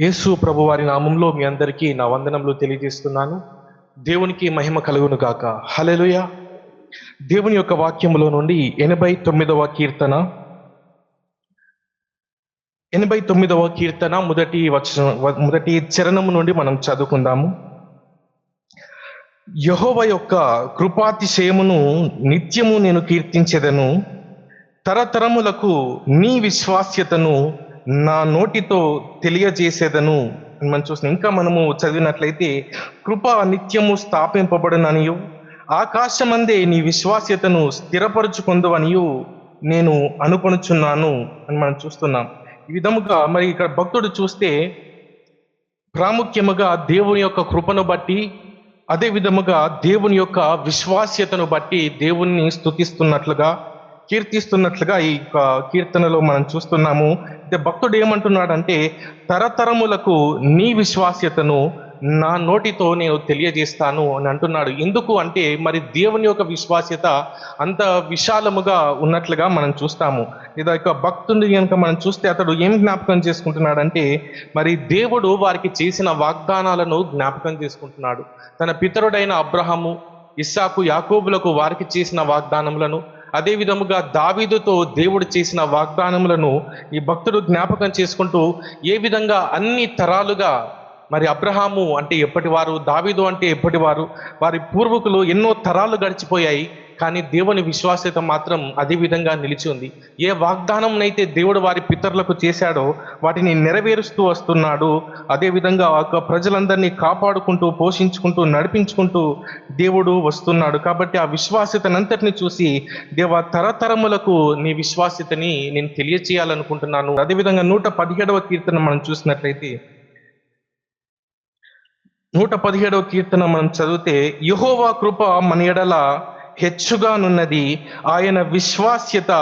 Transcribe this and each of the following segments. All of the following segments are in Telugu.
యేసు ప్రభు వారి నామంలో మీ అందరికీ నా వందనములు తెలియజేస్తున్నాను. దేవునికి మహిమ కలుగును గాక. హలెలుయ దేవుని యొక్క వాక్యములో నుండి ఎనభై తొమ్మిదవ కీర్తన. ఎనభై తొమ్మిదవ కీర్తన మొదటి వచన మొదటి చరణము నుండి మనం చదువుకుందాము. యహోవ యొక్క కృపాతిశయమును నిత్యము నేను కీర్తించెదను. తరతరములకు నీ విశ్వాస్యతను నా నోటితో తెలియజేసేదను అని మనం చూసిన ఇంకా మనము చదివినట్లయితే కృప నిత్యము స్థాపింపబడుననియు ఆకాశమందే నీ విశ్వాస్యతను స్థిరపరుచుకుందవనియు నేను అనుకొనుచున్నాను అని మనం చూస్తున్నాం. ఈ విధముగా మరి ఇక్కడ భక్తుడు చూస్తే ప్రాముఖ్యముగా దేవుని యొక్క కృపను బట్టి అదే విధముగా దేవుని యొక్క విశ్వాస్యతను బట్టి దేవుణ్ణి స్థుతిస్తున్నట్లుగా కీర్తిస్తున్నట్లుగా ఈ కీర్తనలో మనం చూస్తున్నాము. అయితే భక్తుడు ఏమంటున్నాడంటే తరతరములకు నీ విశ్వాస్యతను నా నోటితో నేను తెలియజేస్తాను అని అంటున్నాడు. ఎందుకు అంటే మరి దేవుని యొక్క విశ్వాస్యత అంత విశాలముగా ఉన్నట్లుగా మనం చూస్తాము. లేదా యొక్క భక్తుని కనుక మనం చూస్తే అతడు ఏం జ్ఞాపకం చేసుకుంటున్నాడంటే మరి దేవుడు వారికి చేసిన వాగ్దానాలను జ్ఞాపకం చేసుకుంటున్నాడు. తన పితరుడైన అబ్రహము ఇస్సాకు యాకోబులకు వారికి చేసిన వాగ్దానములను అదే విధముగా దావీదుతో దేవుడు చేసిన వాగ్దానములను ఈ భక్తుడు జ్ఞాపకం చేసుకుంటూ ఏ విధంగా అన్ని తరాలుగా మరి అబ్రహాము అంటే ఎప్పటివారు దావీదు అంటే ఎప్పటివారు వారి పూర్వకులు ఎన్నో తరాలు గడిచిపోయాయి. కానీ దేవుని విశ్వాస్యత మాత్రం అదే విధంగా నిలిచి ఉంది. ఏ వాగ్దానంనైతే దేవుడు వారి పితరులకు చేశాడో వాటిని నెరవేరుస్తూ వస్తున్నాడు. అదే విధంగా ప్రజలందరినీ కాపాడుకుంటూ పోషించుకుంటూ నడిపించుకుంటూ దేవుడు వస్తున్నాడు. కాబట్టి ఆ విశ్వాస్యతనంతటిని చూసి దేవ తరతరములకు నీ విశ్వాస్యతని నేను తెలియచేయాలనుకుంటున్నాను. అదేవిధంగా నూట పదిహేడవ కీర్తన మనం చూసినట్లయితే నూట పదిహేడవ కీర్తన మనం చదివితే యహోవా కృప మన ఎడల హెచ్చుగానున్నది ఆయన విశ్వాస్యత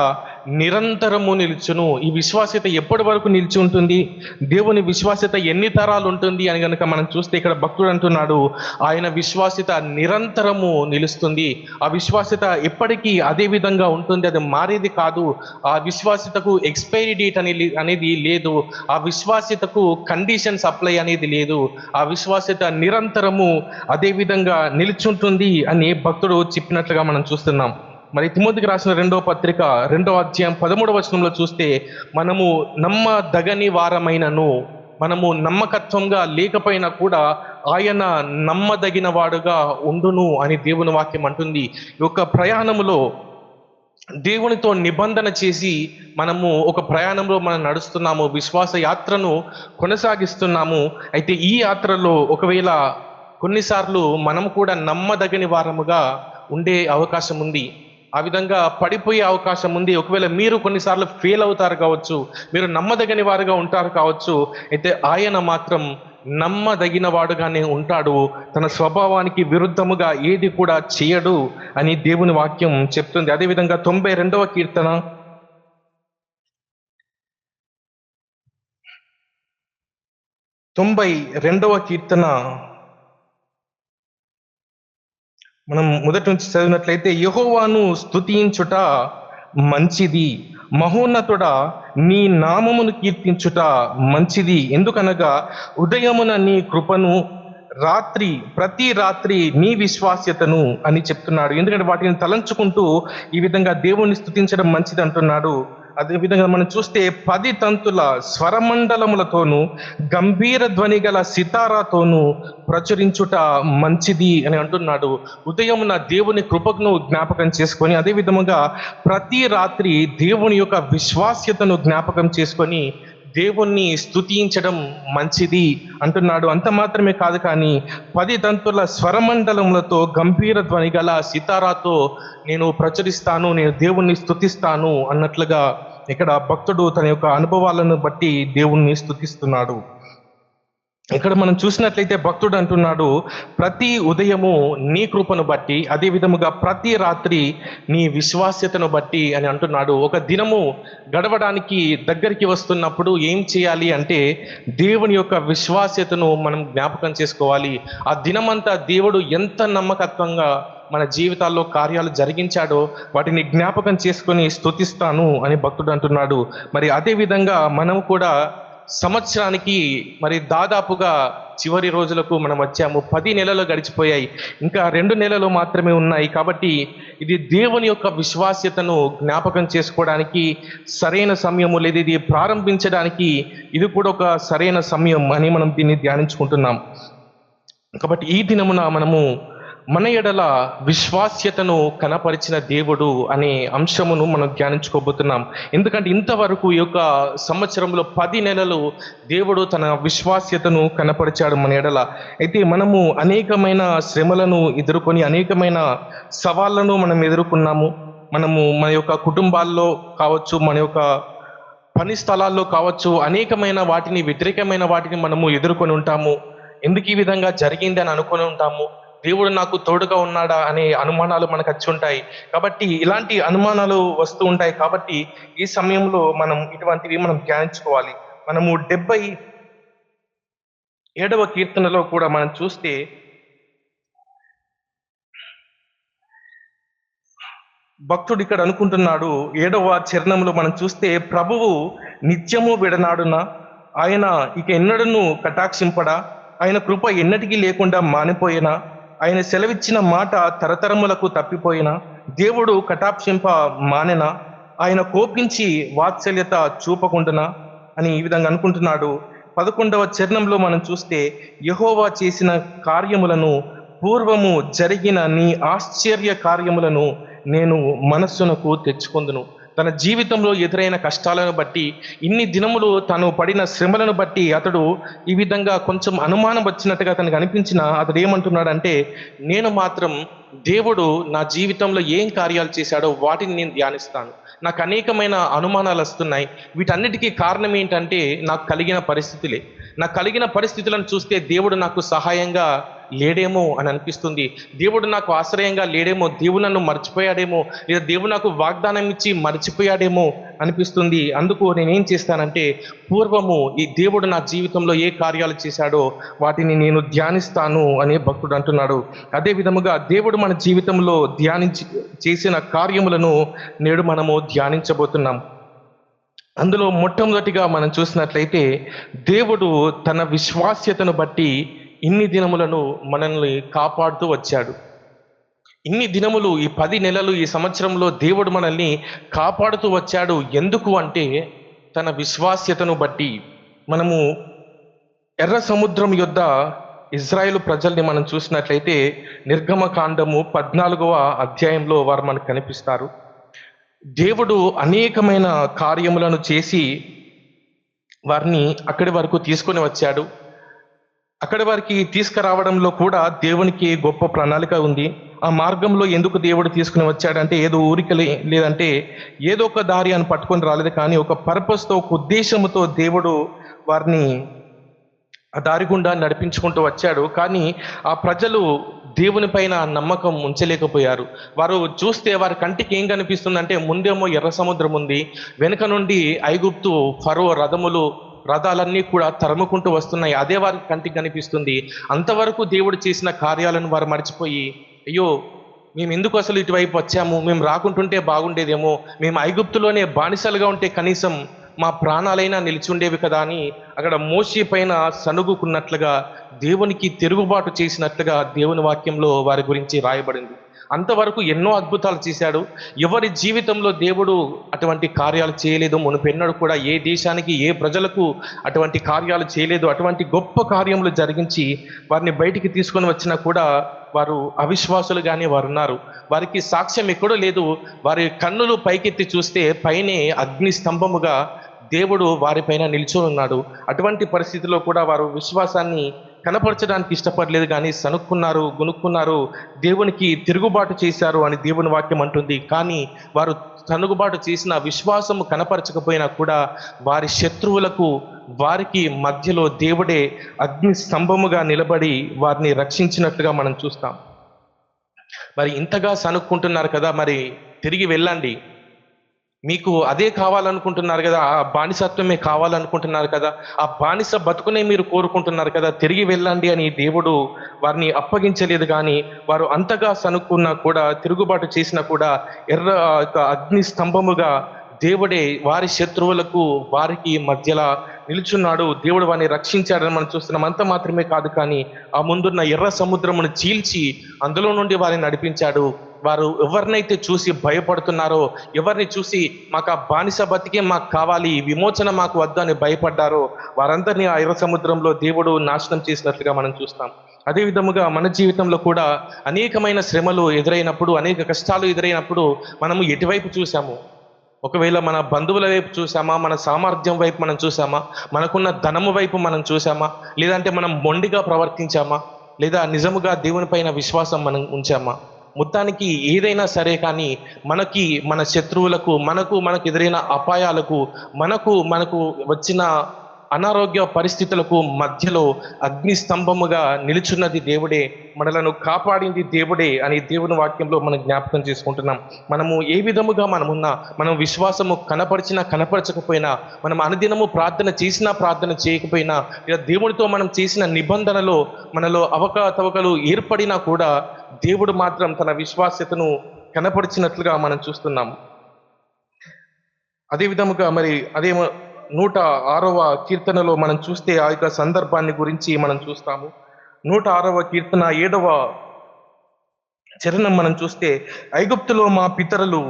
నిరంతరము నిలుచును. ఈ విశ్వాస్యత ఎప్పటి వరకు నిలిచి ఉంటుంది? దేవుని విశ్వాస్యత ఎన్ని తరాలు ఉంటుంది అని కనుక మనం చూస్తే ఇక్కడ భక్తుడు అంటున్నాడు ఆయన విశ్వాస్యత నిరంతరము నిలుస్తుంది. ఆ విశ్వాస్యత ఎప్పటికీ అదే విధంగా ఉంటుంది. అది మారేది కాదు. ఆ విశ్వాస్యతకు ఎక్స్పైరీ డేట్ అనేది అనేది లేదు. ఆ విశ్వాస్యతకు కండిషన్ సప్లై అనేది లేదు. ఆ విశ్వాస్యత నిరంతరము అదే విధంగా నిలుచుంటుంది అని భక్తుడు చెప్పినట్లుగా మనం చూస్తున్నాం. మరి తిమోతికి రాసిన రెండవ పత్రిక రెండవ అధ్యాయం పదమూడవ వచనంలో చూస్తే మనము నమ్మదగని వారమైనను మనము నమ్మకత్వంగా లేకపోయినా కూడా ఆయన నమ్మదగిన వాడుగా ఉండును అని దేవుని వాక్యం అంటుంది. ఈ యొక్క ప్రయాణములో దేవునితో నిబంధన చేసి మనము ఒక ప్రయాణంలో మనం నడుస్తున్నాము విశ్వాస యాత్రను కొనసాగిస్తున్నాము. అయితే ఈ యాత్రలో ఒకవేళ కొన్నిసార్లు మనం కూడా నమ్మదగని వారముగా ఉండే అవకాశం ఉంది. ఆ విధంగా పడిపోయే అవకాశం ఉంది. ఒకవేళ మీరు కొన్నిసార్లు ఫెయిల్ అవుతారు కావచ్చు మీరు నమ్మదగని వారుగా ఉంటారు కావచ్చు అయితే ఆయన మాత్రం నమ్మదగిన వాడుగానే ఉంటాడు. తన స్వభావానికి విరుద్ధముగా ఏది కూడా చేయడు అని దేవుని వాక్యం చెప్తుంది. అదేవిధంగా తొంభై రెండవ కీర్తన. తొంభై రెండవ కీర్తన. మనం మొదటి నుంచి చదివినట్లయితే యహోవాను స్తుతించుట మంచిది మహోన్నతుడ నీ నామమును కీర్తించుట మంచిది. ఎందుకనగా ఉదయమున నీ కృపను రాత్రి ప్రతి రాత్రి నీ విశ్వాస్యతను అని చెప్తున్నాడు. ఎందుకంటే వాటిని తలంచుకుంటూ ఈ విధంగా దేవుణ్ణి స్థుతించడం మంచిది అంటున్నాడు. అదే విధంగా మనం చూస్తే పది తంతుల స్వరమండలములతోనూ గంభీర ధ్వని గల సితారాతోనూ ప్రచురించుట మంచిది అని అంటున్నాడు. ఉదయమున దేవుని కృపను జ్ఞాపకం చేసుకొని అదే విధముగా ప్రతి రాత్రి దేవుని యొక్క విశ్వాస్యతను జ్ఞాపకం చేసుకొని దేవుణ్ణి స్తుతించడం మంచిది అంటున్నాడు. అంత మాత్రమే కాదు కానీ పది తంతుల స్వరమండలములతో గంభీర ధ్వని గల సితారాతో నేను ప్రచురిస్తాను నేను దేవుణ్ణి స్తుతిస్తాను అన్నట్లుగా ఇక్కడ భక్తుడు తన యొక్క అనుభవాలను బట్టి దేవుణ్ణి స్తుతిస్తున్నాడు. ఇక్కడ మనం చూసినట్లయితే భక్తుడు అంటున్నాడు ప్రతి ఉదయము నీ కృపను బట్టి అదే విధముగా ప్రతి రాత్రి నీ విశ్వాస్యతను బట్టి అని అంటున్నాడు. ఒక దినము గడవడానికి దగ్గరికి వస్తున్నప్పుడు ఏం చేయాలి అంటే దేవుని యొక్క విశ్వాస్యతను మనం జ్ఞాపకం చేసుకోవాలి. ఆ దినమంతా దేవుడు ఎంత నమ్మకత్వంగా మన జీవితాల్లో కార్యాలు జరిగించాడో వాటిని జ్ఞాపకం చేసుకొని స్తుతిస్తాను అని భక్తుడు అంటున్నాడు. మరి అదేవిధంగా మనం కూడా సంవత్సరానికి మరి దాదాపుగా చివరి రోజులకు మనం వచ్చాము. పది నెలలు గడిచిపోయాయి. ఇంకా రెండు నెలలు మాత్రమే ఉన్నాయి కాబట్టి ఇది దేవుని యొక్క విశ్వాస్యతను జ్ఞాపకం చేసుకోవడానికి సరైన సమయము లేదు ఇది ప్రారంభించడానికి ఇది కూడా ఒక సరైన సమయం అని మనం దీన్ని ధ్యానించుకుంటున్నాం. కాబట్టి ఈ దినమున మనము మన ఎడల విశ్వాస్యతను కనపరిచిన దేవుడు అనే అంశమును మనం ధ్యానించుకోబోతున్నాం. ఎందుకంటే ఇంతవరకు ఈ యొక్క సంవత్సరంలో పది నెలలు దేవుడు తన విశ్వాస్యతను కనపరిచాడు మన ఎడల. అయితే మనము అనేకమైన శ్రమలను ఎదుర్కొని అనేకమైన సవాళ్ళను మనం ఎదుర్కొన్నాము. మనము మన యొక్క కుటుంబాల్లో కావచ్చు మన యొక్క పని స్థలాల్లో కావచ్చు అనేకమైన వాటిని వ్యతిరేకమైన వాటిని మనము ఎదుర్కొని ఉంటాము. ఎందుకు ఈ విధంగా జరిగింది అని అనుకొని ఉంటాము? దేవుడు నాకు తోడుగా ఉన్నాడా అనే అనుమానాలు మనకు వచ్చి ఉంటాయి. కాబట్టి ఇలాంటి అనుమానాలు వస్తూ ఉంటాయి. కాబట్టి ఈ సమయంలో మనం ఇటువంటివి మనం ధ్యానించుకోవాలి. మనము డెబ్బై ఏడవ కీర్తనలో కూడా మనం చూస్తే భక్తుడు ఇక్కడ అనుకుంటున్నాడు. ఏడవ చరణంలో మనం చూస్తే ప్రభువు నిత్యము విడనాడున? ఆయన ఇక ఎన్నడను కటాక్షింపడా? ఆయన కృప ఎన్నటికీ లేకుండా మానిపోయినా? ఆయన సెలవిచ్చిన మాట తరతరములకు తప్పిపోయిన దేవుడు కటాక్షింప మానెనా ఆయన కోపించి వాత్సల్యత చూపకుండునా అని ఈ విధంగా అనుకుంటున్నాడు. పదకొండవ చరణంలో మనం చూస్తే యహోవా చేసిన కార్యములను పూర్వము జరిగిన నీ ఆశ్చర్య కార్యములను నేను మనస్సునకు తెచ్చుకుందును. తన జీవితంలో ఎదురైన కష్టాలను బట్టి ఇన్ని దినములు తను పడిన శ్రమలను బట్టి అతడు ఈ విధంగా కొంచెం అనుమానం వచ్చినట్టుగా తనకు అనిపించిన అతడు ఏమంటున్నాడంటే నేను మాత్రం దేవుడు నా జీవితంలో ఏం కార్యాలు చేశాడో వాటిని నేను ధ్యానిస్తాను. నాకు అనేకమైన అనుమానాలు వస్తున్నాయి. వీటన్నిటికీ కారణం ఏంటంటే నాకు కలిగిన పరిస్థితులే. నాకు కలిగిన పరిస్థితులను చూస్తే దేవుడు నాకు సహాయంగా లేడేమో అని అనిపిస్తుంది. దేవుడు నాకు ఆశ్రయంగా లేడేమో దేవుడు నన్ను మర్చిపోయాడేమో లేదా దేవుడు నాకు వాగ్దానం ఇచ్చి మర్చిపోయాడేమో అనిపిస్తుంది. అందుకు నేనేం చేస్తానంటే పూర్వము ఈ దేవుడు నా జీవితంలో ఏ కార్యాలు చేశాడో వాటిని నేను ధ్యానిస్తాను అనే భక్తుడు అంటున్నాడు. అదే విధముగా దేవుడు మన జీవితంలో ధ్యానించి చేసిన కార్యములను నేడు మనము ధ్యానించబోతున్నాం. అందులో మొట్టమొదటిగా మనం చూసినట్లయితే దేవుడు తన విశ్వాస్యతను బట్టి ఇన్ని దినములను మనల్ని కాపాడుతూ వచ్చాడు. ఇన్ని దినములు ఈ పది నెలలు ఈ సంవత్సరంలో దేవుడు మనల్ని కాపాడుతూ వచ్చాడు. ఎందుకు అంటే తన విశ్వాస్యతను బట్టి మనము ఎర్ర సముద్రం యొద్ద ఇజ్రాయేల్ ప్రజల్ని మనం చూసినట్లయితే నిర్గమకాండము పద్నాలుగవ అధ్యాయంలో వారు మనకు కనిపిస్తారు. దేవుడు అనేకమైన కార్యములను చేసి వారిని అక్కడి వరకు తీసుకొని వచ్చాడు. అక్కడ వారికి తీసుకురావడంలో కూడా దేవునికి గొప్ప ప్రణాళిక ఉంది. ఆ మార్గంలో ఎందుకు దేవుడు తీసుకుని వచ్చాడంటే ఏదో ఊరికలే లేదంటే ఏదో ఒక దారి అని పట్టుకొని రాలేదు కానీ ఒక పర్పస్తో ఒక ఉద్దేశంతో దేవుడు వారిని ఆ దారి గుండా నడిపించుకుంటూ వచ్చాడు. కానీ ఆ ప్రజలు దేవుని పైన నమ్మకం ఉంచలేకపోయారు. వారు చూస్తే వారి కంటికి ఏం కనిపిస్తుందంటే ముందేమో ఎర్ర సముద్రం ఉంది. వెనుక నుండి ఐగుప్తు ఫరో రథములు రథాలన్నీ కూడా తరుముకుంటూ వస్తున్నాయి. అదే వారికి కంటికి కనిపిస్తుంది. అంతవరకు దేవుడు చేసిన కార్యాలను వారు మర్చిపోయి అయ్యో మేము ఎందుకు అసలు ఇటువైపు వచ్చాము? మేము రాకుంటుంటే బాగుండేదేమో. మేము ఐగుప్తులోనే బానిసలుగా ఉంటే కనీసం మా ప్రాణాలైనా నిలిచి ఉండేవి కదా అని అక్కడ మోషి పైన సనుగుకున్నట్లుగా దేవునికి తిరుగుబాటు చేసినట్లుగా దేవుని వాక్యంలో వారి గురించి రాయబడింది. అంతవరకు ఎన్నో అద్భుతాలు చేశాడు. ఎవరి జీవితంలో దేవుడు అటువంటి కార్యాలు చేయలేదు మునుపెన్నడు కూడా ఏ దేశానికి ఏ ప్రజలకు అటువంటి కార్యాలు చేయలేదు. అటువంటి గొప్ప కార్యములు జరిగించి వారిని బయటికి తీసుకొని వచ్చినా కూడా వారు అవిశ్వాసులుగానే వారు ఉన్నారు వారికి సాక్ష్యం ఎక్కడో లేదు. వారి కన్నులు పైకెత్తి చూస్తే పైనే అగ్ని స్తంభముగా దేవుడు వారిపైన నిల్చొని ఉన్నాడు అటువంటి పరిస్థితిలో కూడా వారు విశ్వాసాన్ని కనపరచడానికి ఇష్టపడలేదు కానీ సనుక్కున్నారు గునుక్కున్నారు దేవునికి తిరుగుబాటు చేశారు అని దేవుని వాక్యం అంటుంది. కానీ వారు తనుగుబాటు చేసిన విశ్వాసము కనపరచకపోయినా కూడా వారి శత్రువులకు వారికి మధ్యలో దేవుడే అగ్ని స్తంభముగా నిలబడి వారిని రక్షించినట్లుగా మనం చూస్తాం. మరి ఇంతగా సనుక్కుంటున్నారు కదా మరి తిరిగి వెళ్ళండి. మీకు అదే కావాలనుకుంటున్నారు కదా ఆ బానిసత్వమే కావాలనుకుంటున్నారు కదా ఆ బానిస బతుకునే మీరు కోరుకుంటున్నారు కదా తిరిగి వెళ్ళండి అని దేవుడు వారిని అప్పగించలేదు కానీ వారు అంతగా సనుక్కున్నా కూడా తిరుగుబాటు చేసినా కూడా ఎర్ర అగ్ని స్తంభముగా దేవుడే వారి శత్రువులకు వారికి మధ్యలో నిలుచున్నాడు. దేవుడు వారిని రక్షించాడని మనం చూస్తున్నాం. అంత మాత్రమే కాదు కానీ ఆ ముందున్న ఎర్ర సముద్రమును చీల్చి అందులో నుండి వారిని నడిపించాడు. వారు ఎవరినైతే చూసి భయపడుతున్నారో ఎవరిని చూసి మాకు ఆ బానిస బతికే మాకు కావాలి ఈ విమోచన మాకు వద్దని భయపడ్డారో వారందరినీ ఆ ఎర్ర సముద్రంలో దేవుడు నాశనం చేసినట్లుగా మనం చూస్తాం. అదే విధముగా మన జీవితంలో కూడా అనేకమైన శ్రమలు ఎదురైనప్పుడు అనేక కష్టాలు ఎదురైనప్పుడు మనము ఎటువైపు చూసాము ఒకవేళ మన బంధువుల వైపు చూసామా మన సామర్థ్యం వైపు మనం చూసామా మనకున్న ధనము వైపు మనం చూసామా లేదంటే మనం మొండిగా ప్రవర్తించామా? లేదా నిజముగా దేవుని పైన విశ్వాసం మనం ఉంచామా? మొత్తానికి ఏదైనా సరే కానీ మనకి మన శత్రువులకు మనకు మనకు ఎదురైన అపాయాలకు మనకు మనకు వచ్చిన అనారోగ్య పరిస్థితులకు మధ్యలో అగ్ని స్తంభముగా నిలుచున్నది దేవుడే మనలను కాపాడింది దేవుడే అని దేవుని వాక్యంలో మనం జ్ఞాపకం చేసుకుంటున్నాం. మనము ఏ విధముగా మనమున్నా మనం విశ్వాసము కనపరిచినా కనపరచకపోయినా మనం అనుదినము ప్రార్థన చేసినా ప్రార్థన చేయకపోయినా ఇలా దేవుడితో మనం చేసిన నిబంధనలో మనలో అవకతవకలు ఏర్పడినా కూడా దేవుడు మాత్రం తన విశ్వాస్యతను కనపరిచినట్లుగా మనం చూస్తున్నాం. అదే విధముగా మరి అదే నూట ఆరవ కీర్తనలో మనం చూస్తే ఆ యొక్క సందర్భాన్ని గురించి మనం చూస్తాము. నూట ఆరవ కీర్తన ఏడవ చరణం మనం చూస్తే ఐగుప్తులో మా పితరులు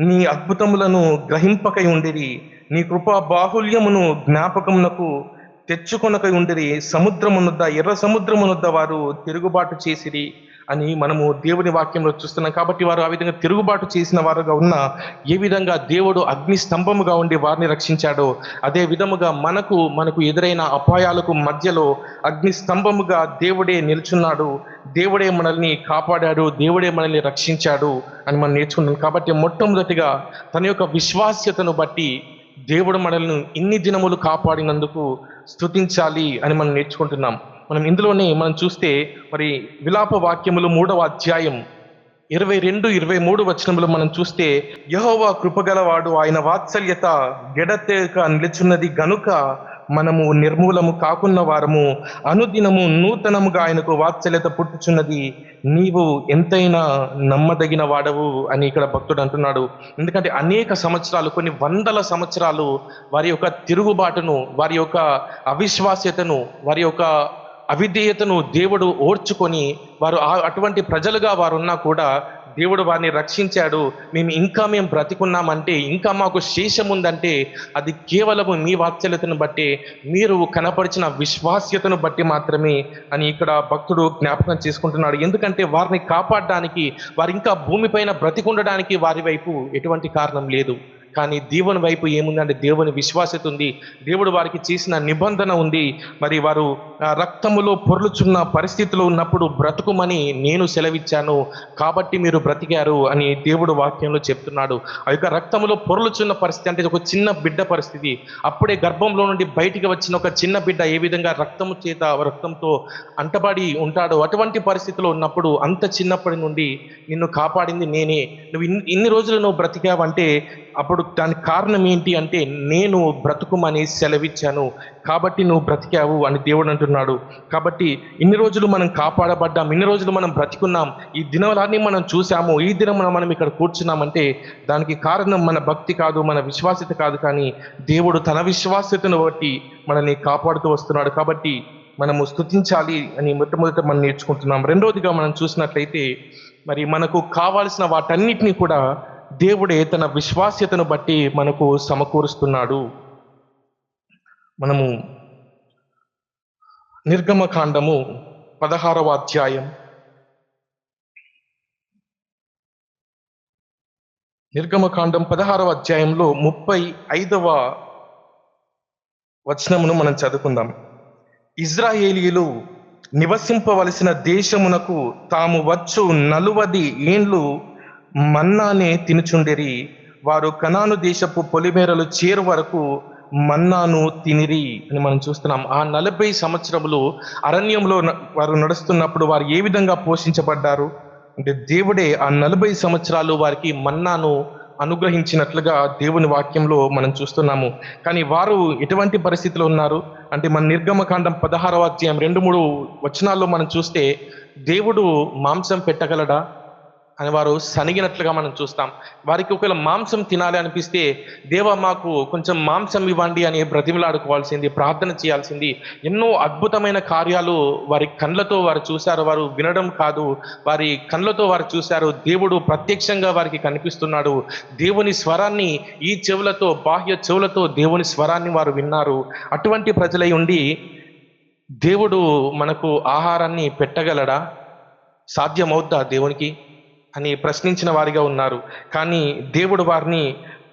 నీ అద్భుతములను గ్రహింపకై ఉండిరి నీ కృపా బాహుల్యమును జ్ఞాపకమునకు తెచ్చుకొనకై ఉండిరి సముద్రమునొద్ద ఎర్ర సముద్రమునొద్ద వారు తిరుగుబాటు చేసిరి అని మనము దేవుని వాక్యంలో చూస్తున్నాం. కాబట్టి వారు ఆ విధంగా తిరుగుబాటు చేసిన వారుగా ఉన్న ఏ విధంగా దేవుడు అగ్ని స్తంభముగా ఉండి వారిని రక్షించాడో అదే విధముగా మనకు మనకు ఎదురైన అపాయాలకు మధ్యలో అగ్ని స్తంభముగా దేవుడే నిల్చున్నాడు. దేవుడే మనల్ని కాపాడాడు. దేవుడే మనల్ని రక్షించాడు అని మనం నేర్చుకున్నాం. కాబట్టి మొట్టమొదటిగా తన యొక్క విశ్వాస్యతను బట్టి దేవుడు మనల్ని ఇన్ని దినములు కాపాడినందుకు స్థుతించాలి అని మనం నేర్చుకుంటున్నాం. మనం ఇందులోనే మనం చూస్తే మరి విలాప వాక్యములు మూడవ అధ్యాయం ఇరవై రెండు ఇరవై మూడు వచనములు మనం చూస్తే యహోవా కృపగలవాడు ఆయన వాత్సల్యత గెడతేక నిలుచున్నది గనుక మనము నిర్మూలము కాకున్న వారము అనుదినము నూతనముగా ఆయనకు వాత్సల్యత పుట్టుచున్నది నీవు ఎంతైనా నమ్మదగిన వాడవు అని ఇక్కడ భక్తుడు అంటున్నాడు. ఎందుకంటే అనేక సంవత్సరాలు కొన్ని వందల సంవత్సరాలు వారి యొక్క తిరుగుబాటును వారి యొక్క అవిశ్వాస్యతను వారి యొక్క అవిధేయతను దేవుడు ఓర్చుకొని వారు ఆ- అటువంటి ప్రజలుగా వారున్నా కూడా దేవుడు వారిని రక్షించాడు. మేము ఇంకా మేము బ్రతికున్నామంటే ఇంకా మాకు శేషం ఉందంటే అది కేవలము మీ వాత్సల్యతను బట్టి మీరు కనపరిచిన విశ్వాస్యతను బట్టి మాత్రమే అని ఇక్కడ భక్తుడు జ్ఞాపకం చేసుకుంటున్నాడు. ఎందుకంటే వారిని కాపాడడానికి వారు ఇంకా భూమిపైన బ్రతికుండడానికి వారి వైపు ఎటువంటి కారణం లేదు. కానీ దేవుని వైపు ఏముందంటే దేవుని విశ్వాసత ఉంది. దేవుడు వారికి చేసిన నిబంధన ఉంది. మరి వారు రక్తములో పొర్లుచున్న పరిస్థితిలో ఉన్నప్పుడు బ్రతుకుమని నేను సెలవిచ్చాను. కాబట్టి మీరు బ్రతికారు అని దేవుడు వాక్యంలో చెప్తున్నాడు. ఆ యొక్క రక్తములో పొర్లుచున్న పరిస్థితి అంటే ఒక చిన్న బిడ్డ పరిస్థితి. అప్పుడే గర్భంలో నుండి బయటికి వచ్చిన ఒక చిన్న బిడ్డ ఏ విధంగా రక్తము చేత రక్తంతో అంటబడి ఉంటాడో అటువంటి పరిస్థితిలో ఉన్నప్పుడు అంత చిన్నప్పటి నుండి నిన్ను కాపాడింది నేనే. నువ్వు ఇన్ని రోజులు నువ్వు బ్రతికావంటే అప్పుడు దానికి కారణం ఏంటి అంటే నేను బ్రతుకుమని సెలవిచ్చాను. కాబట్టి నువ్వు బ్రతికావు అని దేవుడు అంటున్నాడు. కాబట్టి ఇన్ని రోజులు మనం కాపాడబడ్డాం ఇన్ని రోజులు మనం బ్రతికున్నాం ఈ దినాలన్నీ మనం చూసాము ఈ దినమున మనం ఇక్కడ కూర్చున్నామంటే దానికి కారణం మన భక్తి కాదు మన విశ్వాసత కాదు. కానీ దేవుడు తన విశ్వాసతను బట్టి మనల్ని కాపాడుతూ వస్తున్నాడు. కాబట్టి మనము స్తుతించాలి అని మొట్టమొదట మనం నేర్చుకుంటున్నాం. రెండవదిగా మనం చూసినట్లయితే మరి మనకు కావాల్సిన వాటన్నిటిని కూడా దేవుడే తన విశ్వాస్యతను బట్టి మనకు సమకూరుస్తున్నాడు. మనము నిర్గమకాండము పదహారవ అధ్యాయం. నిర్గమకాండం పదహారవ అధ్యాయంలో ముప్పై ఐదవ వచనమును మనం చదువుకుందాం. ఇజ్రాయేలీలు నివసింపవలసిన దేశమునకు తాము వచ్చు నలువది ఏండ్లు మన్నానే తినుచుండిరి. వారు కనాను దేశపు పొలిమేరలు చేరు వరకు మన్నాను తినిరి అని మనం చూస్తున్నాం. ఆ నలభై సంవత్సరములు అరణ్యంలో న- వారు నడుస్తున్నప్పుడు వారు ఏ విధంగా పోషించబడ్డారు? అంటే దేవుడే ఆ నలభై సంవత్సరాలు వారికి మన్నాను అనుగ్రహించినట్లుగా దేవుని వాక్యంలో మనం చూస్తున్నాము. కానీ వారు ఎటువంటి పరిస్థితిలో ఉన్నారు? అంటే మన నిర్గమకాండం పదహారవ అధ్యాయం రెండు మూడు వచనాల్లో మనం చూస్తే దేవుడు మాంసం పెట్టగలడా? అని వారు సనిగినట్లుగా మనం చూస్తాం. వారికి ఒకవేళ మాంసం తినాలి అనిపిస్తే దేవ మాకు కొంచెం మాంసం ఇవ్వండి అని బ్రతిమలాడుకోవాల్సింది ప్రార్థన చేయాల్సింది. ఎన్నో అద్భుతమైన కార్యాలు వారి కళ్ళతో వారు చూశారు. వారు వినడం కాదు. వారి కళ్ళతో వారు చూశారు. దేవుడు ప్రత్యక్షంగా వారికి కనిపిస్తున్నాడు. దేవుని స్వరాన్ని ఈ చెవులతో బాహ్య చెవులతో దేవుని స్వరాన్ని వారు విన్నారు. అటువంటి ప్రజలై ఉండి దేవుడు మనకు ఆహారాన్ని పెట్టగలడా? సాధ్యమవుద్దా దేవునికి? అని ప్రశ్నించిన వారిగా ఉన్నారు. కానీ దేవుడు వారిని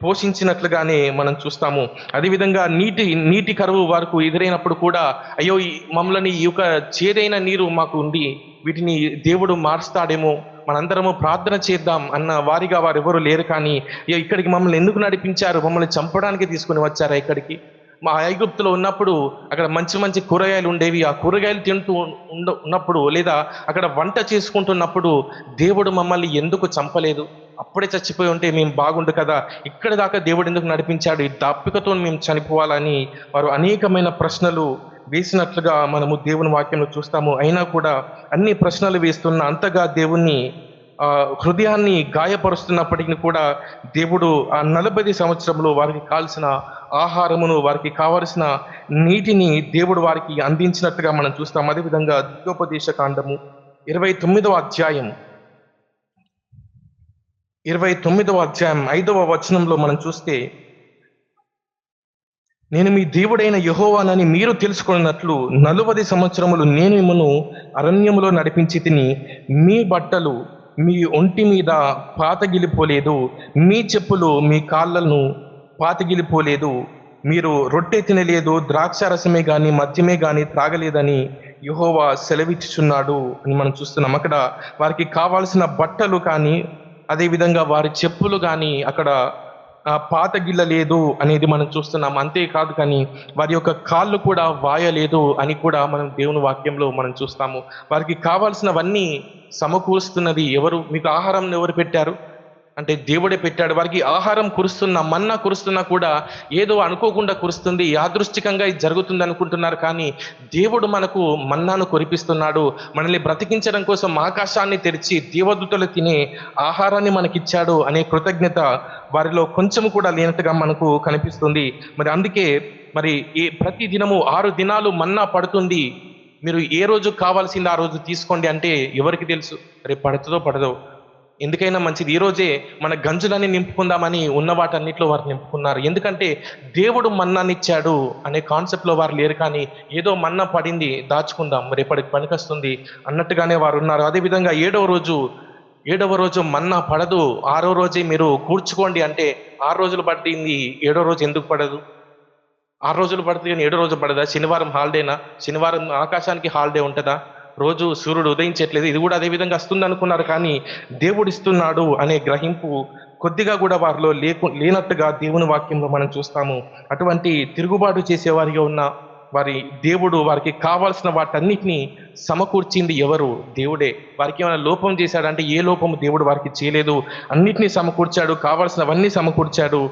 పోషించినట్లుగానే మనం చూస్తాము. అదేవిధంగా నీటి నీటి కరువు వారికి ఎదురైనప్పుడు కూడా అయ్యో ఈ మమ్మల్ని ఈ యొక్క చేదైన నీరు మాకు ఉంది వీటిని దేవుడు మారుస్తాడేమో మనందరము ప్రార్థన చేద్దాం అన్న వారిగా వారు ఎవరు లేరు. కానీ ఇక్కడికి మమ్మల్ని ఎందుకు నడిపించారు? మమ్మల్ని చంపడానికి తీసుకుని వచ్చారా ఇక్కడికి? మా ఐగుప్తులో ఉన్నప్పుడు అక్కడ మంచి మంచి కూరగాయలు ఉండేవి. ఆ కూరగాయలు తింటూ ఉండ ఉన్నప్పుడు లేదా అక్కడ వంట చేసుకుంటున్నప్పుడు దేవుడు మమ్మల్ని ఎందుకు చంపలేదు? అప్పుడే చచ్చిపోయి ఉంటే మేము బాగుండు కదా. ఇక్కడ దాకా దేవుడు ఎందుకు నడిపించాడు? ఈ దాప్పికతో మేము చనిపోవాలని వారు అనేకమైన ప్రశ్నలు వేసినట్లుగా మనము దేవుని వాక్యంలో చూస్తాము. అయినా కూడా అన్ని ప్రశ్నలు వేస్తున్న అంతగా దేవుణ్ణి హృదయాన్ని గాయపరుస్తున్నప్పటికీ కూడా దేవుడు ఆ నలభై సంవత్సరంలో వారికి కాల్సిన ఆహారమును వారికి కావలసిన నీటిని దేవుడు వారికి అందించినట్టుగా మనం చూస్తాం. అదేవిధంగా ద్వితోపదేశ కాండము ఇరవై తొమ్మిదవ అధ్యాయం. ఇరవై తొమ్మిదవ అధ్యాయం ఐదవ వచనంలో మనం చూస్తే నేను మీ దేవుడైన యహోవానని మీరు తెలుసుకున్నట్లు నలువది సంవత్సరములు నేను మిమ్మను అరణ్యములో నడిపించి తిని మీ బట్టలు మీ ఒంటి మీద పాతగిలిపోలేదు మీ చెప్పులు మీ కాళ్ళను పాతగిలిపోలేదు మీరు రొట్టె తినలేదు ద్రాక్షారసమే కానీ మద్యమే కానీ త్రాగలేదని యహోవా సెలవిచ్చుచున్నాడు అని మనం చూస్తున్నాం. అక్కడ వారికి కావాల్సిన బట్టలు కానీ అదేవిధంగా వారి చెప్పులు కానీ అక్కడ పాత గిల్ల లేదు అనేది మనం చూస్తున్నాం. అంతేకాదు కానీ వారి యొక్క కాళ్ళు కూడా వాయలేదు అని కూడా మనం దేవుని వాక్యంలో మనం చూస్తాము. వారికి కావాల్సినవన్నీ సమకూరుస్తున్నది ఎవరు? మీకు ఆహారం ఎవరు పెట్టారు? అంటే దేవుడే పెట్టాడు. వారికి ఆహారం కురుస్తున్న మన్నా కురుస్తున్నా కూడా ఏదో అనుకోకుండా కురుస్తుంది. యాదృష్టికంగా ఇది జరుగుతుంది అనుకుంటున్నారు. కానీ దేవుడు మనకు మన్నాను కురిపిస్తున్నాడు. మనల్ని బ్రతికించడం కోసం ఆకాశాన్ని తెరిచి దేవదూతలు తినే ఆహారాన్ని మనకిచ్చాడు అనే కృతజ్ఞత వారిలో కొంచెం కూడా లేనట్టుగా మనకు కనిపిస్తుంది. మరి అందుకే మరి ఏ ప్రతి దినము ఆరు దినాలు మన్నా పడుతుంది. మీరు ఏ రోజు కావాల్సింది ఆ రోజు తీసుకోండి అంటే ఎవరికి తెలుసు? రేపు పడుతుందో పడదో ఎందుకైనా మంచిది. ఈ రోజే మన గంజులన్నీ నింపుకుందామని ఉన్న వాటన్నిటిలో వారు నింపుకున్నారు. ఎందుకంటే దేవుడు మన్నానిచ్చాడు అనే కాన్సెప్ట్లో వారు లేరు కానీ ఏదో మన్న పడింది దాచుకుందాం రేపటికి పనికొస్తుంది అన్నట్టుగానే వారు ఉన్నారు. అదేవిధంగా ఏడవ రోజు ఏడవ రోజు మన్నా పడదు. ఆరో రోజే మీరు కూర్చుకోండి అంటే ఆరు రోజులు పడింది ఏడో రోజు ఎందుకు పడదు? ఆరు రోజులు పడుతుంది కానీ ఏడో రోజు పడదా? శనివారం హాలిడేనా? శనివారం ఆకాశానికి హాలిడే ఉంటుందా? రోజు సూర్యుడు ఉదయించట్లేదు. ఇది కూడా అదే విధంగా వస్తుంది అనుకున్నారు కానీ దేవుడిస్తున్నాడు అనే గ్రహింపు కొద్దిగా కూడా వారిలో లేకు లేనట్టుగా దేవుని వాక్యంలో మనం చూస్తాము. అటువంటి తిరుగుబాటు చేసేవారిగా ఉన్న వారి దేవుడు వారికి కావాల్సిన వాటన్నిటిని సమకూర్చింది ఎవరు? దేవుడే. వారికి ఏమైనా లోపం చేశాడంటే ఏ లోపము దేవుడు వారికి చేయలేదు. అన్నిటినీ సమకూర్చాడు కావాల్సినవన్నీ సమకూర్చాడు.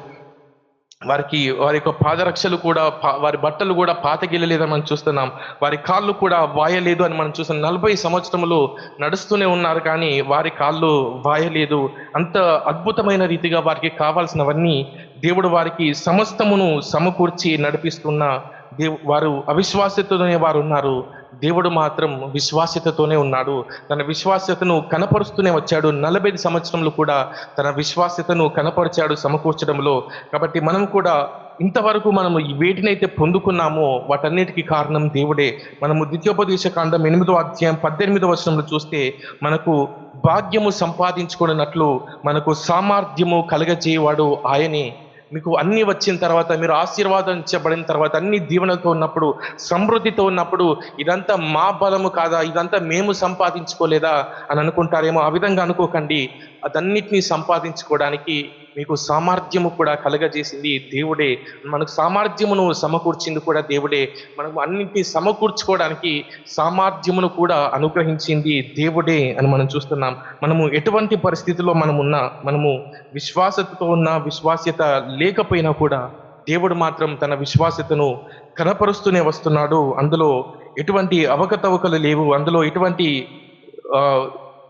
వారికి వారి యొక్క పాదరక్షలు కూడా వారి బట్టలు కూడా పాతగిల్లలేదని మనం చూస్తున్నాం. వారి కాళ్ళు కూడా వాయలేదు అని మనం చూస్తున్నాం. నలభై సంవత్సరములు నడుస్తూనే ఉన్నారు కానీ వారి కాళ్ళు వాయలేదు. అంత అద్భుతమైన రీతిగా వారికి కావాల్సినవన్నీ దేవుడు వారికి సమస్తమును సమకూర్చి నడిపిస్తున్న దేవు వారు అవిశ్వాసతతోనే వారు ఉన్నారు. దేవుడు మాత్రం విశ్వాస్యతతోనే ఉన్నాడు. తన విశ్వాస్యతను కనపరుస్తూనే వచ్చాడు. నలభై సంవత్సరంలో కూడా తన విశ్వాస్యతను కనపరిచాడు సమకూర్చడంలో. కాబట్టి మనం కూడా ఇంతవరకు మనము వేటినైతే పొందుకున్నామో వాటన్నిటికీ కారణం దేవుడే. మనము ద్వితీయోపదేశ కాండం ఎనిమిదో అధ్యాయం పద్దెనిమిదో వచనంలో చూస్తే మనకు భాగ్యము సంపాదించుకున్నట్లు మనకు సామర్థ్యము కలగజేయవాడు ఆయనే. మీకు అన్ని వచ్చిన తర్వాత మీరు ఆశీర్వాదించబడిన తర్వాత అన్ని దీవెనలతో ఉన్నప్పుడు సమృద్ధితో ఉన్నప్పుడు ఇదంతా మా బలము కాదా? ఇదంతా మేము సంపాదించుకోలేదా? అని అనుకుంటారేమో ఆ విధంగా అనుకోకండి. అదన్నిటినీ సంపాదించుకోవడానికి మీకు సామర్థ్యము కూడా కలగజేసింది దేవుడే. మనకు సామర్థ్యమును సమకూర్చింది కూడా దేవుడే. మనకు అన్నింటినీ సమకూర్చుకోవడానికి సామర్థ్యమును కూడా అనుగ్రహించింది దేవుడే అని మనం చూస్తున్నాం. మనము ఎటువంటి పరిస్థితిలో మనం ఉన్నా మనము విశ్వాసతతో ఉన్న విశ్వాస్యత లేకపోయినా కూడా దేవుడు మాత్రం తన విశ్వాస్యతను కనపరుస్తూనే వస్తున్నాడు. అందులో ఎటువంటి అవకతవకలు లేవు. అందులో ఎటువంటి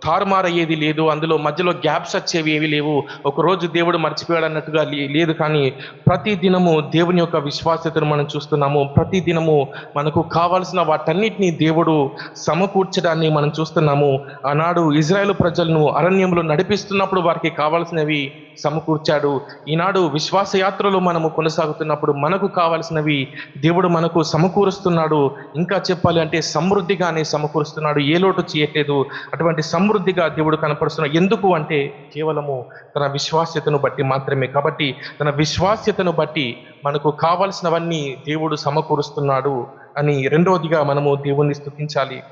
తారుమారయ్యేది లేదు అందులో మధ్యలో గ్యాప్స్ వచ్చేవి ఏవి లేవు. ఒక రోజు దేవుడు మర్చిపోయాడు అన్నట్టుగా లేదు కానీ ప్రతి దినము దేవుని యొక్క విశ్వాసతను మనం చూస్తున్నాము. ప్రతి దినము మనకు కావాల్సిన వాటన్నిటిని దేవుడు సమకూర్చడాన్ని మనం చూస్తున్నాము. ఆనాడు ఇజ్రాయెల్ ప్రజలను అరణ్యంలో నడిపిస్తున్నప్పుడు వారికి కావాల్సినవి సమకూర్చాడు. ఈనాడు విశ్వాసయాత్రలు మనము కొనసాగుతున్నప్పుడు మనకు కావాల్సినవి దేవుడు మనకు సమకూరుస్తున్నాడు. ఇంకా చెప్పాలి అంటే సమృద్ధిగానే సమకూరుస్తున్నాడు. ఏ లోటు చేయట్లేదు. అటువంటి సమృద్ధిగా దేవుడు కనపరుస్తున్నాడు ఎందుకు అంటే కేవలము తన విశ్వాస్యతను బట్టి మాత్రమే. కాబట్టి తన విశ్వాస్యతను బట్టి మనకు కావలసినవన్నీ దేవుడు సమకూరుస్తున్నాడు అని రెండవదిగా మనము దేవుణ్ణి స్తుతించాలి.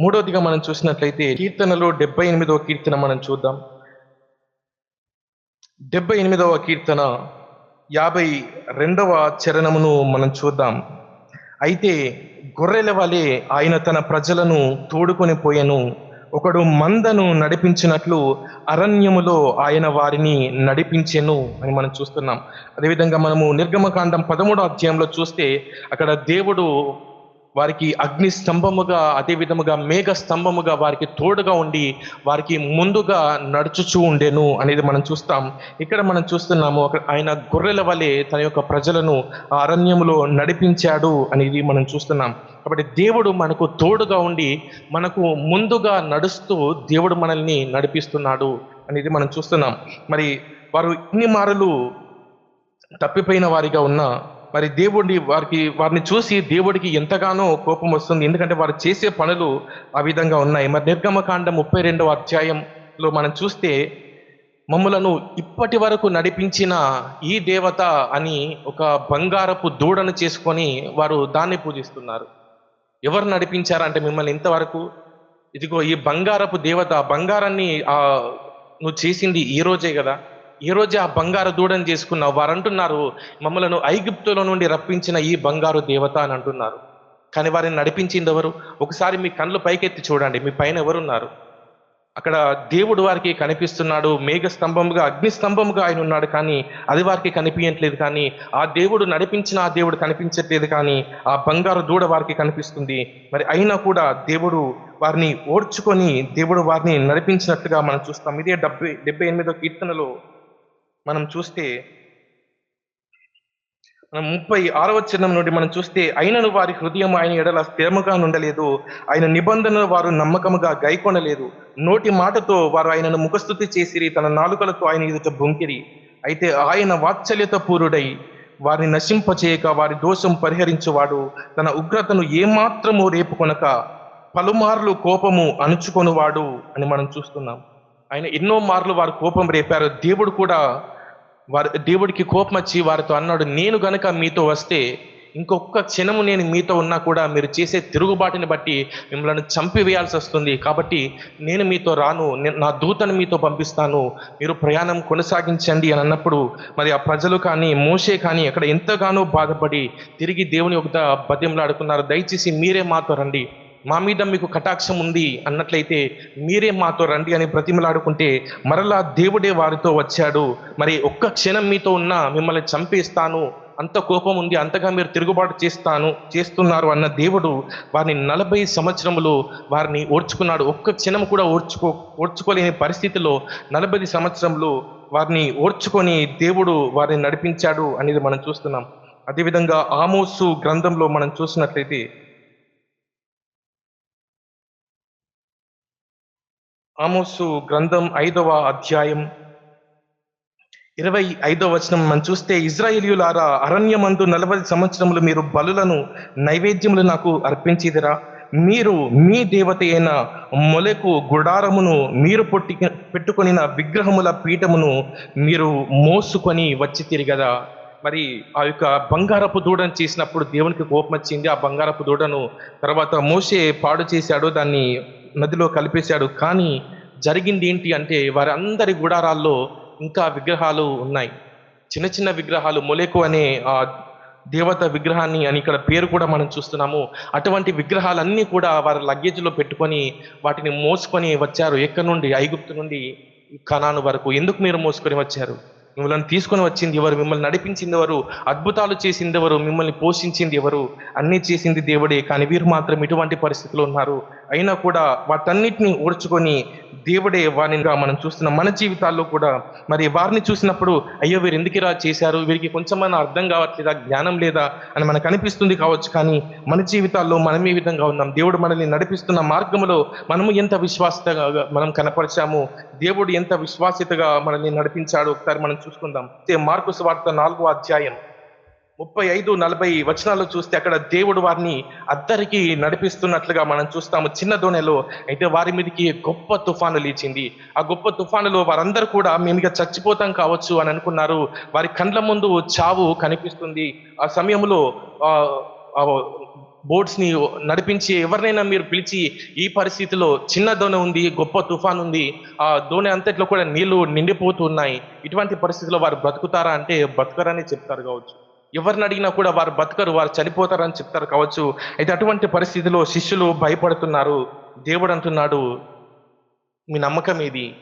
మూడవదిగా మనం చూసినట్లయితే కీర్తనలో డెబ్బై ఎనిమిదో కీర్తన మనం చూద్దాం. డెబ్బై ఎనిమిదవ కీర్తన యాభై రెండవ చరణమును మనం చూద్దాం. అయితే గొర్రెల వలె ఆయన తన ప్రజలను తోడుకొని పోయెను. ఒకడు మందను నడిపించినట్లు అరణ్యములో ఆయన వారిని నడిపించెను అని మనం చూస్తున్నాం. అదేవిధంగా మనము నిర్గమకాండం పదమూడో అధ్యాయంలో చూస్తే అక్కడ దేవుడు వారికి అగ్ని స్తంభముగా అదే విధముగా మేఘ స్తంభముగా వారికి తోడుగా ఉండి వారికి ముందుగా నడుచుచూ ఉండేను అనేది మనం చూస్తాం. ఇక్కడ మనం చూస్తున్నాము అక్కడ ఆయన గొర్రెల వలె తన యొక్క ప్రజలను అరణ్యములో నడిపించాడు అనేది మనం చూస్తున్నాం. కాబట్టి దేవుడు మనకు తోడుగా ఉండి మనకు ముందుగా నడుస్తూ దేవుడు మనల్ని నడిపిస్తున్నాడు అనేది మనం చూస్తున్నాం. మరి వారు ఇన్ని మారులు తప్పిపోయిన వారిగా ఉన్న మరి దేవుడిని వారికి వారిని చూసి దేవుడికి ఎంతగానో కోపం వస్తుంది. ఎందుకంటే వారు చేసే పనులు ఆ విధంగా ఉన్నాయి. మరి నిర్గమకాండ ముప్పై రెండవ అధ్యాయంలో మనం చూస్తే మమ్ములను ఇప్పటి వరకు నడిపించిన ఈ దేవత అని ఒక బంగారపు దూడను చేసుకొని వారు దాన్ని పూజిస్తున్నారు. ఎవరు నడిపించారంటే మిమ్మల్ని ఇంతవరకు? ఇదిగో ఈ బంగారపు దేవత బంగారాన్ని నువ్వు చేసింది ఈ రోజే కదా? ఈ రోజే ఆ బంగారు దూడని చేసుకున్నావు వారు అంటున్నారు మమ్మలను ఐగుప్తులో నుండి రప్పించిన ఈ బంగారు దేవత అని అంటున్నారు. కానీ వారిని నడిపించింది ఎవరు? ఒకసారి మీ కళ్ళు పైకెత్తి చూడండి మీ పైన ఎవరున్నారు? అక్కడ దేవుడు వారికి కనిపిస్తున్నాడు మేఘ స్తంభముగా అగ్ని స్తంభముగా ఆయన ఉన్నాడు కానీ అది వారికి కనిపించట్లేదు కానీ ఆ దేవుడు నడిపించిన ఆ దేవుడు కనిపించట్లేదు కానీ ఆ బంగారు దూడ వారికి కనిపిస్తుంది. మరి అయినా కూడా దేవుడు వారిని ఓడ్చుకొని దేవుడు వారిని నడిపించినట్లుగా మనం చూస్తాం. ఇదే డెబ్బై డెబ్బై ఎనిమిదో కీర్తనలో మనం చూస్తే మనం ముప్పై ఆరవ చరణం నుండి మనం చూస్తే అయినను వారి హృదయం ఆయన ఎడల స్థిరముగా నుండలేదు. ఆయన నిబంధనలు వారు నమ్మకముగా గైకొనలేదు. నోటి మాటతో వారు ఆయనను ముఖస్థుతి చేసిరి. తన నాలుకలతో ఆయన ఎదుట బొంకిరి అయితే ఆయన వాత్సల్యత పూరుడై వారిని నశింపచేయక వారి దోషం పరిహరించువాడు. తన ఉగ్రతను ఏమాత్రము రేపుకొనక పలుమార్లు కోపము అణుచుకొనువాడు అని మనం చూస్తున్నాం. ఆయన ఎన్నో మార్లు వారు కోపం రేపారు. దేవుడు కూడా వారి దేవుడికి కోపం వచ్చి వారితో అన్నాడు నేను గనక మీతో వస్తే ఇంకొక క్షణము నేను మీతో ఉన్నా కూడా మీరు చేసే తిరుగుబాటుని బట్టి మిమ్మల్ని చంపివేయాల్సి వస్తుంది. కాబట్టి నేను మీతో రాను నా దూతను మీతో పంపిస్తాను. మీరు ప్రయాణం కొనసాగించండి అని అన్నప్పుడు మరి ఆ ప్రజలు కానీ మోషే కానీ అక్కడ ఎంతగానో బాధపడి తిరిగి దేవుని ఒక బద్యంలాడుకున్నారు దయచేసి మీరే మాతో రండి. మా మీద మీకు కటాక్షం ఉంది అన్నట్లయితే మీరే మాతో రండి అని ప్రతిమలాడుకుంటే మరలా దేవుడే వారితో వచ్చాడు. మరి ఒక్క క్షణం మీతో ఉన్నా మిమ్మల్ని చంపేస్తాను. అంత కోపం ఉంది అంతగా మీరు తిరుగుబాటు చేస్తాను చేస్తున్నారు అన్న దేవుడు వారిని నలభై సంవత్సరములు వారిని ఓర్చుకున్నాడు. ఒక్క క్షణం కూడా ఓర్చుకో ఓర్చుకోలేని పరిస్థితిలో నలభై సంవత్సరములు వారిని ఓర్చుకొని దేవుడు వారిని నడిపించాడు అనేది మనం చూస్తున్నాం. అదేవిధంగా ఆమోసు గ్రంథంలో మనం చూసినట్లయితే ఆమోసు గ్రంథం ఐదవ అధ్యాయం. ఇరవై ఐదవ వచనం మనం చూస్తే ఇజ్రాయేలీయులారా అరణ్యమందు నలభై సంవత్సరములు మీరు బలులను నైవేద్యములు నాకు అర్పించిదిరా. మీరు మీ దేవత అయిన మొలకు గుడారమును మీరు పొట్టి పెట్టుకొనిన విగ్రహముల పీఠమును మీరు మోసుకొని వచ్చి తిరిగదా మరి ఆ యొక్క బంగారపు దూడను చేసినప్పుడు దేవునికి కోపం వచ్చింది ఆ బంగారపు దూడను తర్వాత మోసే పాడు చేశాడు. దాన్ని నదిలో కలిపేశాడు. కానీ జరిగింది ఏంటి అంటే వారందరి గుడారాల్లో ఇంకా విగ్రహాలు ఉన్నాయి. చిన్న చిన్న విగ్రహాలు మొలేకు అనే ఆ దేవత విగ్రహాన్ని అని ఇక్కడ పేరు కూడా మనం చూస్తున్నాము. అటువంటి విగ్రహాలన్నీ కూడా వారి లగేజ్లో పెట్టుకొని వాటిని మోసుకొని వచ్చారు. ఎక్కడి నుండి? ఐగుప్తు నుండి కనాను వరకు. ఎందుకు మీరు మోసుకొని వచ్చారు? మిమ్మల్ని తీసుకొని వచ్చింది ఎవరు? మిమ్మల్ని నడిపించింది ఎవరు? అద్భుతాలు చేసింది ఎవరు? మిమ్మల్ని పోషించింది ఎవరు? అన్నీ చేసింది దేవుడే. కానీ వీరు మాత్రం ఇటువంటి పరిస్థితులు ఉన్నారు. అయినా కూడా వాటన్నిటిని ఓడ్చుకొని దేవుడే వారినిగా మనం చూస్తున్నాం మన జీవితాల్లో కూడా మరి వారిని చూసినప్పుడు అయ్యో వీరు ఎందుకు ఇలా చేశారు? వీరికి కొంచెమైనా అర్థం కావట్లేదా? జ్ఞానం లేదా? అని మనకు అనిపిస్తుంది కావచ్చు కానీ మన జీవితాల్లో మనం ఏ విధంగా ఉన్నాం? దేవుడు మనల్ని నడిపిస్తున్న మార్గంలో మనము ఎంత విశ్వాసతగా మనం కనపరిచాము? దేవుడు ఎంత విశ్వాసితగా మనల్ని నడిపించాడు ఒకసారి మనం చూసుకుందాం. మార్కు వార్త నాలుగో అధ్యాయం. ముప్పై ఐదు నలభై వచనాలు చూస్తే అక్కడ దేవుడు వారిని అద్దరికి నడిపిస్తున్నట్లుగా మనం చూస్తాము. చిన్న దోణిలో అయితే వారి మీదకి గొప్ప తుఫాను లేచింది. ఆ గొప్ప తుఫానులో వారందరూ కూడా మేముగా ఇక చచ్చిపోతాం కావచ్చు అని అనుకున్నారు. వారి కండ్ల ముందు చావు కనిపిస్తుంది. ఆ సమయంలో బోట్స్ని బోట్స్ని నడిపించి ఎవరినైనా మీరు పిలిచి ఈ పరిస్థితిలో చిన్న దోణి ఉంది గొప్ప తుఫాన్ ఉంది ఆ దోణి అంతట్లో కూడా నీళ్ళు నిండిపోతున్నాయి ఇటువంటి పరిస్థితిలో వారు బ్రతుకుతారా అంటే బతకరని చెప్తారు కావచ్చు. ఎవరిని అడిగినా కూడా వారు బతకరు వారు చనిపోతారని చెప్తారు కావచ్చు. అయితే అటువంటి పరిస్థితిలో శిష్యులు భయపడుతున్నారు. దేవుడు అంటున్నాడు మీ నమ్మకం ఏది?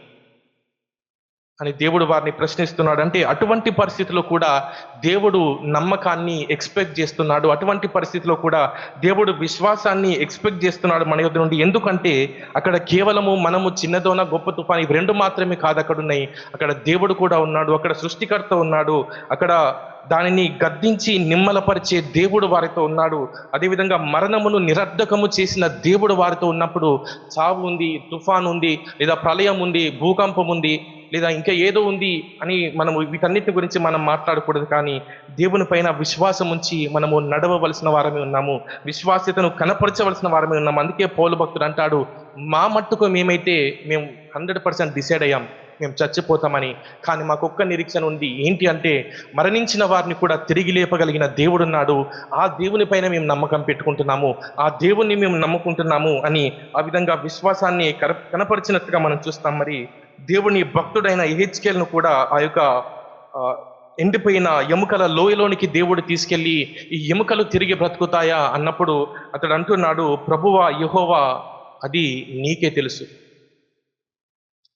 అని దేవుడు వారిని ప్రశ్నిస్తున్నాడు. అంటే అటువంటి పరిస్థితిలో కూడా దేవుడు నమ్మకాన్ని ఎక్స్పెక్ట్ చేస్తున్నాడు. అటువంటి పరిస్థితిలో కూడా దేవుడు విశ్వాసాన్ని ఎక్స్పెక్ట్ చేస్తున్నాడు మన యొద్ద నుండి. ఎందుకంటే అక్కడ కేవలము మనము చిన్నదోన గొప్ప తుఫాన్ ఇవి రెండు మాత్రమే కాదు అక్కడ ఉన్నాయి. అక్కడ దేవుడు కూడా ఉన్నాడు అక్కడ సృష్టికర్త ఉన్నాడు అక్కడ దానిని గద్దించి నిమ్మలపరిచే దేవుడు వారితో ఉన్నాడు. అదేవిధంగా మరణమును నిరర్ధకము చేసిన దేవుడు వారితో ఉన్నప్పుడు చావు ఉంది తుఫాన్ ఉంది లేదా ప్రళయం ఉంది భూకంపం ఉంది లేదా ఇంకా ఏదో ఉంది అని మనము వీటన్నిటి గురించి మనం మాట్లాడకూడదు. కానీ దేవుని పైన విశ్వాసం ఉంచి మనము నడవవలసిన వారమే ఉన్నాము. విశ్వాస్యతను కనపరచవలసిన వారమే ఉన్నాము. అందుకే పౌలు భక్తుడు అంటాడు మా మట్టుకు మేమైతే మేము హండ్రెడ్ పర్సెంట్ డిసైడ్ అయ్యాం. మేము చచ్చిపోతామని. కానీ మాకు ఒక్క నిరీక్షణ ఉంది. ఏంటి అంటే మరణించిన వారిని కూడా తిరిగి లేపగలిగిన దేవుడున్నాడు. ఆ దేవుని పైన మేము నమ్మకం పెట్టుకుంటున్నాము. ఆ దేవుణ్ణి మేము నమ్ముకుంటున్నాము అని ఆ విధంగా విశ్వాసాన్ని కన కనపరిచినట్టుగా మనం చూస్తాం. మరి దేవుని భక్తుడైన ఎహెచ్కేల్ను కూడా ఆ యొక్క ఎండిపోయిన ఎముకల లోయలోనికి దేవుడు తీసుకెళ్ళి ఈ ఎముకలు తిరిగి బ్రతుకుతాయా అన్నప్పుడు అతడు అంటున్నాడు ప్రభువా యహోవా అది నీకే తెలుసు.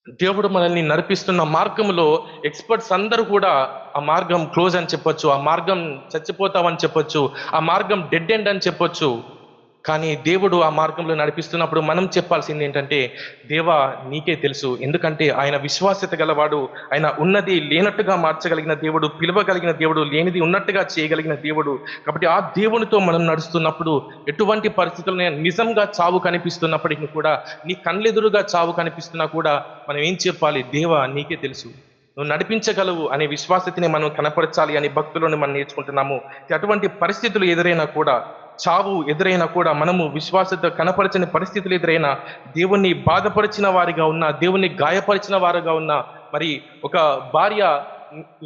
దేవుడు మనల్ని నడిపిస్తున్న మార్గంలో ఎక్స్పర్ట్స్ అందరూ కూడా ఆ మార్గం క్లోజ్ అని చెప్పొచ్చు ఆ మార్గం చచ్చిపోతావని చెప్పొచ్చు ఆ మార్గం డెడ్ ఎండ్ అని చెప్పొచ్చు. కానీ దేవుడు ఆ మార్గంలో నడిపిస్తున్నప్పుడు మనం చెప్పాల్సింది ఏంటంటే దేవా నీకే తెలుసు. ఎందుకంటే ఆయన విశ్వాసత గలవాడు ఆయన ఉన్నది లేనట్టుగా మార్చగలిగిన దేవుడు పిలవగలిగిన దేవుడు లేనిది ఉన్నట్టుగా చేయగలిగిన దేవుడు. కాబట్టి ఆ దేవునితో మనం నడుస్తున్నప్పుడు ఎటువంటి పరిస్థితుల్లో నిజంగా చావు కనిపిస్తున్నప్పటికీ కూడా నీ కళ్ళెదురుగా చావు కనిపిస్తున్నా కూడా మనం ఏం చెప్పాలి? దేవా నీకే తెలుసు. నువ్వు నడిపించగలవు అనే విశ్వాసతని మనం కనపరచాలి అని భక్తులను మనం నేర్చుకుంటున్నాము. అటువంటి పరిస్థితులు ఎదురైనా కూడా చావు ఎదురైనా కూడా మనము విశ్వాసత కనపరచని పరిస్థితులు ఎదురైనా దేవుణ్ణి బాధపరిచిన వారిగా ఉన్నా దేవుణ్ణి గాయపరిచిన వారుగా ఉన్నా మరి ఒక భార్య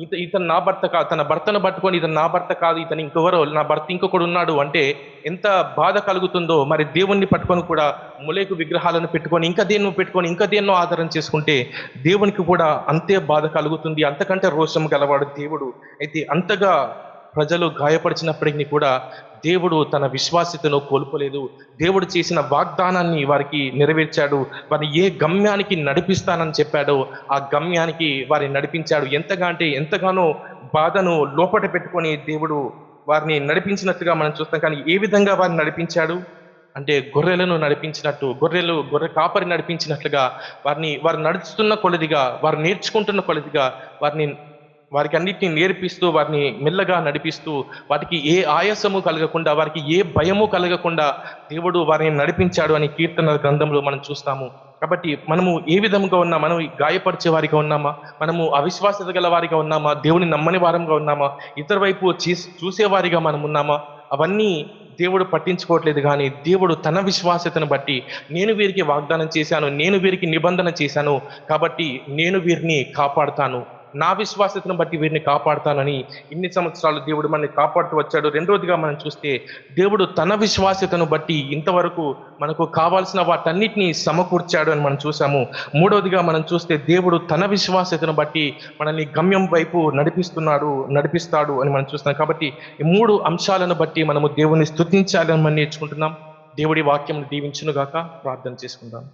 ఇత ఇతను నా భర్త కాదు తన భర్తను పట్టుకొని ఇతను నా భర్త కాదు ఇతను ఇంకెవరో నా భర్త ఇంకొకడు ఉన్నాడు అంటే ఎంత బాధ కలుగుతుందో మరి దేవుణ్ణి పట్టుకొని కూడా ములేకు విగ్రహాలను పెట్టుకొని ఇంకా దేన్నో పెట్టుకొని ఇంకా దేన్నో ఆధారం చేసుకుంటే దేవునికి కూడా అంతే బాధ కలుగుతుంది. అంతకంటే రోషం గలవాడు దేవుడు. అయితే అంతగా ప్రజలు గాయపరిచినప్పటికీ కూడా దేవుడు తన విశ్వాసితను కోల్పోలేదు. దేవుడు చేసిన వాగ్దానాన్ని వారికి నెరవేర్చాడు. వారిని ఏ గమ్యానికి నడిపిస్తానని చెప్పాడో ఆ గమ్యానికి వారిని నడిపించాడు. ఎంతగా అంటే ఎంతగానో బాధను లోపట పెట్టుకొని దేవుడు వారిని నడిపించినట్టుగా మనం చూస్తాం. కానీ ఏ విధంగా వారిని నడిపించాడు? అంటే గొర్రెలను నడిపించినట్టు గొర్రెలు గొర్రె కాపరి నడిపించినట్లుగా వారిని వారు నడుస్తున్న కొలదిగా వారు నేర్చుకుంటున్న కొలదిగా వారిని వారికి అన్నిటిని నేర్పిస్తూ వారిని మెల్లగా నడిపిస్తూ వాటికి ఏ ఆయాసము కలగకుండా వారికి ఏ భయము కలగకుండా దేవుడు వారిని నడిపించాడు అని కీర్తన గ్రంథంలో మనం చూస్తాము. కాబట్టి మనము ఏ విధంగా ఉన్నా మనం గాయపరిచే వారిగా ఉన్నామా? మనము అవిశ్వాసత గల వారిగా ఉన్నామా? దేవుని నమ్మని వారంగా ఉన్నామా? ఇతర వైపు చీస్- చూసేవారిగా మనం ఉన్నామా? అవన్నీ దేవుడు పట్టించుకోవట్లేదు కానీ దేవుడు తన విశ్వాసతను బట్టి నేను వీరికి వాగ్దానం చేశాను నేను వీరికి నిబంధన చేశాను కాబట్టి నేను వీరిని కాపాడుతాను. నా విశ్వాసతను బట్టి వీరిని కాపాడుతానని ఇన్ని సంవత్సరాలు దేవుడు మనల్ని కాపాడుతూ వచ్చాడు. రెండోదిగా మనం చూస్తే దేవుడు తన విశ్వాసతను బట్టి ఇంతవరకు మనకు కావాల్సిన వాటన్నిటిని సమకూర్చాడు అని మనం చూసాము మూడవదిగా మనం చూస్తే దేవుడు తన విశ్వాసతను బట్టి మనల్ని గమ్యం వైపు నడిపిస్తున్నాడు నడిపిస్తాడు అని మనం చూస్తున్నాం. కాబట్టి ఈ మూడు అంశాలను బట్టి మనము దేవుని స్థుతించాలని మనం నేర్చుకుంటున్నాం. దేవుడి వాక్యం దీవించునుగాక ప్రార్థన చేసుకుందాం.